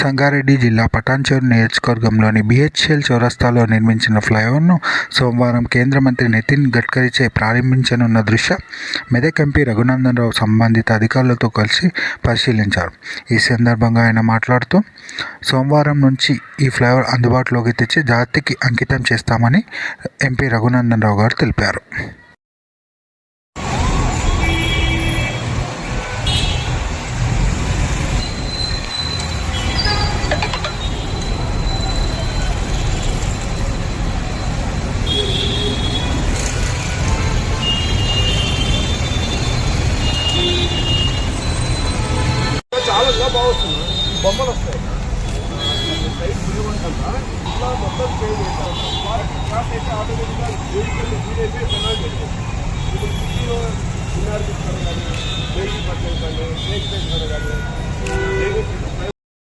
సంగారెడ్డి జిల్లా పటాన్చేరు నియోజకవర్గంలోని బీహెచ్ఎల్ చౌరస్తాలో నిర్మించిన ఫ్లైఓవర్ను సోమవారం కేంద్ర మంత్రి నితిన్ గడ్కరీచే ప్రారంభించనున్న దృశ్యం మెదక్ ఎంపీ రఘునందన్ రావు సంబంధిత అధికారులతో కలిసి పరిశీలించారు. ఈ సందర్భంగా ఆయన మాట్లాడుతూ సోమవారం నుంచి ఈ ఫ్లైఓవర్ అందుబాటులోకి తెచ్చి జాతికి అంకితం చేస్తామని ఎంపీ రఘునందన్ రావు గారు తెలిపారు. బొమ్మలు వస్తాయి. సైడ్ తిరగకుండా ఇలా మొత్తం చేంజ్ చేస్తాం క్లాస్ అయితే ఆటోమేటిక్గా వెహికల్ వీలైతే పెనాల్ ఇప్పుడు సిటీలో చిన్నారు తీసుకోవడం కానీ వెహికల్ పట్టడం కానీ బ్రేక్ కానీ